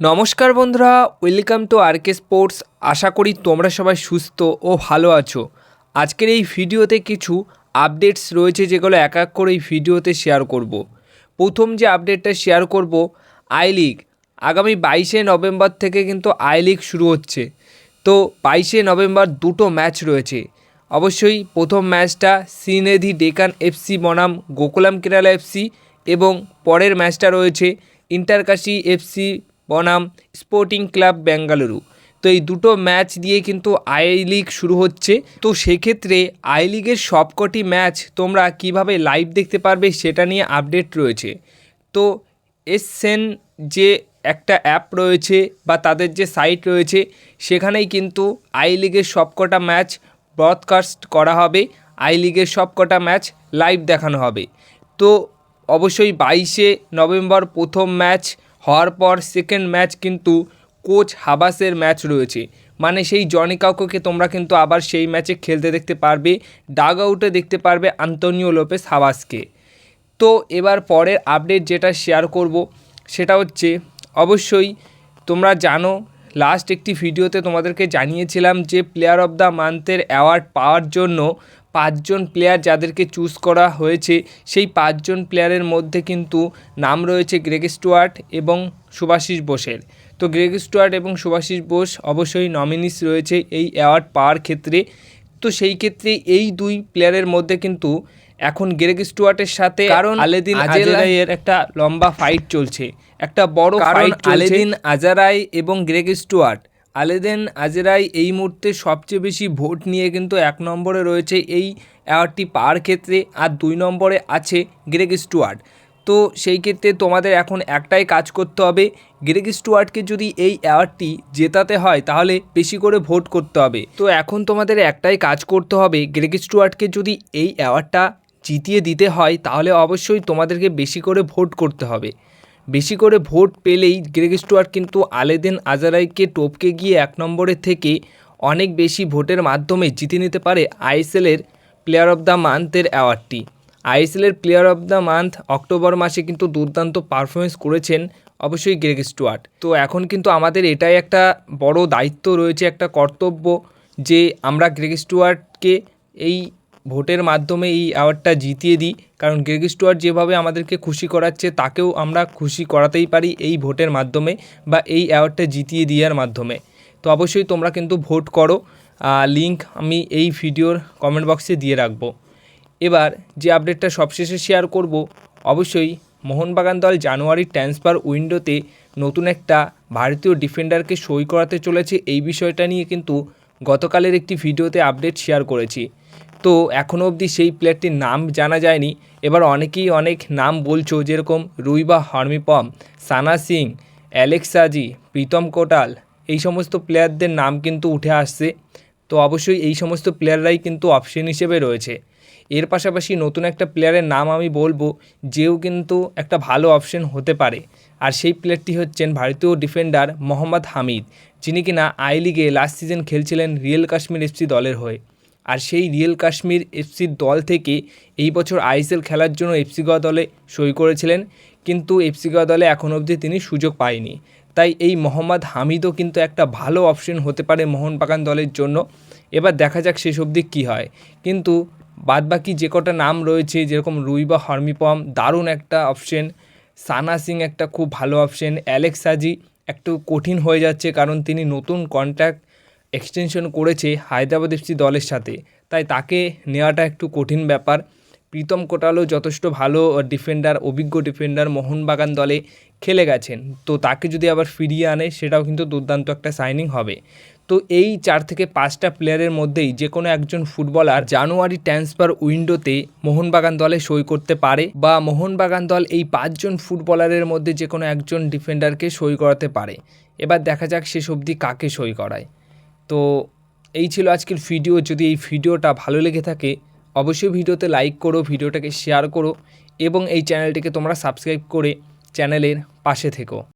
নমস্কার বন্ধুরা, welcome to R K sports. আশা করি তোমরা সবাই সুস্থ ও ভালো আছো। আজকের এই ভিডিওতে কিছু আপডেটস রয়েছে যেগুলো এক এক করে এই ভিডিওতে শেয়ার করব। প্রথম যে আপডেটটা শেয়ার করব আই লিগ আগামী বাইশে নভেম্বর থেকে কিন্তু আই লিগ শুরু হচ্ছে। তো বাইশে নভেম্বর দুটো ম্যাচ রয়েছে। অবশ্যই প্রথম ম্যাচটা শ্রীনিধি ডেকান এফসি, বনাম গোকুলাম কেরালা এফসি এবং পরের ম্যাচটা রয়েছে ইন্টারকাশি এফসি বনাম স্পোর্টিং ক্লাব বেঙ্গালুরু তো এই দুটো ম্যাচ দিয়ে কিন্তু আই লিগ শুরু হচ্ছে। তো সেক্ষেত্রে আই লিগের সবকটি ম্যাচ তোমরা কীভাবে লাইভ দেখতে পারবে সেটা নিয়ে আপডেট রয়েছে। তো এসেন যে একটা অ্যাপ রয়েছে বা তাদের যে সাইট রয়েছে, সেখানেই কিন্তু আই লিগের সবকটা ম্যাচ ব্রডকাস্ট করা হবে। আই লিগের সবকটা ম্যাচ লাইভ দেখানো হবে। তো অবশ্যই বাইশে নভেম্বর প্রথম ম্যাচ হওয়ার পর সেকেন্ড ম্যাচ কিন্তু কোচ হাবাসের ম্যাচ রয়েছে। মানে সেই জনি কাউকে তোমরা কিন্তু আবার সেই ম্যাচে খেলতে দেখতে পারবে ডাগ আউটে দেখতে পারবে আন্তনিও লোপেস হাবাসকে। তো এবার পরের আপডেট যেটা শেয়ার করব, সেটা হচ্ছে অবশ্যই তোমরা জানো লাস্ট একটি ভিডিওতে তোমাদেরকে জানিয়েছিলাম যে প্লেয়ার অফ দ্য মান্থের অ্যাওয়ার্ড পাওয়ার জন্য পাঁচজন প্লেয়ার যাদেরকে চুজ করা হয়েছে, সেই পাঁচজন প্লেয়ারের মধ্যে কিন্তু নাম রয়েছে গ্রেগ স্টুয়ার্ট এবং সুভাষিস বোসের তো গ্রেগ স্টুয়ার্ট এবং সুভাষিস বোস অবশ্যই নমিনিস রয়েছে এই অ্যাওয়ার্ড পাওয়ার ক্ষেত্রে। তো সেই ক্ষেত্রে এই দুই প্লেয়ারের মধ্যে কিন্তু এখন গ্রেগ স্টুয়ার্টের সাথে কারণ আলেদিন আজেরাইয়ের একটা লম্বা ফাইট চলছে একটা বড় ফাইট আলেদিন আজারাই এবং গ্রেগ স্টুয়ার্ট আলেদিন আজেরাই এই মুহূর্তে সবচেয়ে বেশি ভোট নিয়ে কিন্তু এক নম্বরে রয়েছে এই অ্যাওয়ার্ডটি পাওয়ার ক্ষেত্রে আর দুই নম্বরে আছে গ্রেগ স্টুয়ার্ট তো সেই ক্ষেত্রে তোমাদের এখন একটাই কাজ করতে হবে। গ্রেগ স্টুয়ার্টকে যদি এই অ্যাওয়ার্ডটি জেতাতে হয়, তাহলে বেশি করে ভোট করতে হবে। তো এখন তোমাদের একটাই কাজ করতে হবে, গ্রেগ স্টুয়ার্টকে যদি এই অ্যাওয়ার্ডটা জিতিয়ে দিতে হয়, তাহলে অবশ্যই তোমাদেরকে বেশি করে ভোট করতে হবে। বেশি করে ভোট পেলেই গ্রেগ স্টুয়ার্ট কিন্তু আলেদিন আজারাইকে টপকে গিয়ে এক নম্বরে থেকে অনেক বেশি ভোটের মাধ্যমে জিতে নিতে পারে আইএসএলের প্লেয়ার অফ দ্য মান্থের অ্যাওয়ার্ডটি। আইএসএলের player of the month October মাসে কিন্তু দুর্দান্ত পারফরমেন্স করেছেন অবশ্যই গ্রেগ স্টুয়ার্ট তো এখন কিন্তু আমাদের এটাই একটা বড় দায়িত্ব রয়েছে, একটা কর্তব্য যে আমরা গ্রেগ স্টুয়ার্টকে এই ভোটের মাধ্যমে এই অ্যাওয়ার্ডটা জিতিয়ে দিই। কারণ গ্রেগ স্টুয়ার্ট যেভাবে আমাদেরকে খুশি করাচ্ছে, তাকেও আমরা খুশি করাতেই পারি এই ভোটের মাধ্যমে বা এই অ্যাওয়ার্ডটা জিতিয়ে দেওয়ার মাধ্যমে। তো অবশ্যই তোমরা কিন্তু ভোট করো। লিঙ্ক আমি এই ভিডিওর কমেন্ট বক্সে দিয়ে রাখব। এবার যে আপডেটটা সবশেষে শেয়ার করব, অবশ্যই মোহনবাগান দল জানুয়ারির ট্রান্সফার উইন্ডোতে নতুন একটা ভারতীয় ডিফেন্ডারকে সই করাতে চলেছে এই বিষয়টা নিয়ে কিন্তু গতকালের একটি ভিডিওতে আপডেট শেয়ার করেছি। তো এখনও অবধি সেই প্লেয়ারটির নাম জানা যায়নি। এবার অনেকেই অনেক নাম বলছো, যেরকম রুইবা হর্মিপম সানা সিং অ্যালেক্সাজি প্রীতম কোটাল, এই সমস্ত প্লেয়ারদের নাম কিন্তু উঠে আসছে। তো অবশ্যই এই সমস্ত প্লেয়াররাই কিন্তু অপশন হিসেবে রয়েছে। এর পাশাপাশি নতুন একটা প্লেয়ারের নাম আমি বলব, যেও কিন্তু একটা ভালো অপশন হতে পারে। আর সেই প্লেয়ারটি হচ্ছেন ভারতীয় ডিফেন্ডার মোহাম্মদ হামিদ, যিনি কিনা আই লিগে লাস্ট সিজন খেলছিলেন রিয়েল কাশ্মীর এফসি দলের হয়ে। আর সেই রিয়েল কাশ্মীর এফসির দল থেকে এই বছর আইএসএল খেলার জন্য এফসি গোয়া দলে সই করেছিলেন, কিন্তু এফসি গোয়া দলে এখন অবধি তিনি সুযোগ পায়নি। তাই এই মোহাম্মদ হামিদও কিন্তু একটা ভালো অপশন হতে পারে মোহনবাগান দলের জন্য। এবার দেখা যাক শেষ অবধি কী হয়। কিন্তু বাদবাকি যে কটা নাম রয়েছে, যেরকম রুই বা হর্মিপম, দারুণ একটা অপশন সানা সিং একটা খুব ভালো অপশন অ্যালেক্স সাজি একটু কঠিন হয়ে যাচ্ছে কারণ তিনি নতুন কন্ট্যাক্ট এক্সটেনশন করেছে হায়দ্রাবাদ এফসি দলের সাথে। তাই তাকে নেওয়াটা একটু কঠিন ব্যাপার। প্রীতম কোটালও যথেষ্ট ভালো ডিফেন্ডার অভিজ্ঞ ডিফেন্ডার মোহনবাগান দলে খেলে গেছেন। তো তাকে যদি আবার ফিরিয়ে আনে, সেটাও কিন্তু দুর্দান্ত একটা সাইনিং হবে। তো এই চার থেকে পাঁচটা প্লেয়ারের মধ্যেই যে কোনো একজন ফুটবলার জানুয়ারি ট্রান্সফার উইন্ডোতে মোহনবাগান দলে সই করতে পারে বা মোহনবাগান দল এই পাঁচজন ফুটবলারের মধ্যে যে কোনো একজন ডিফেন্ডারকে সই করাতে পারে। এবার দেখা যাক শেষ অবধি কাকে সই করায়। তো এই ছিল আজকের ভিডিও যদি এই ভিডিওটা ভালো লেগে থাকে, অবশ্যই ভিডিওতে লাইক করো ভিডিওটাকে শেয়ার করো এবং এই চ্যানেলটিকে তোমরা সাবস্ক্রাইব করে চ্যানেলের পাশে থেকো।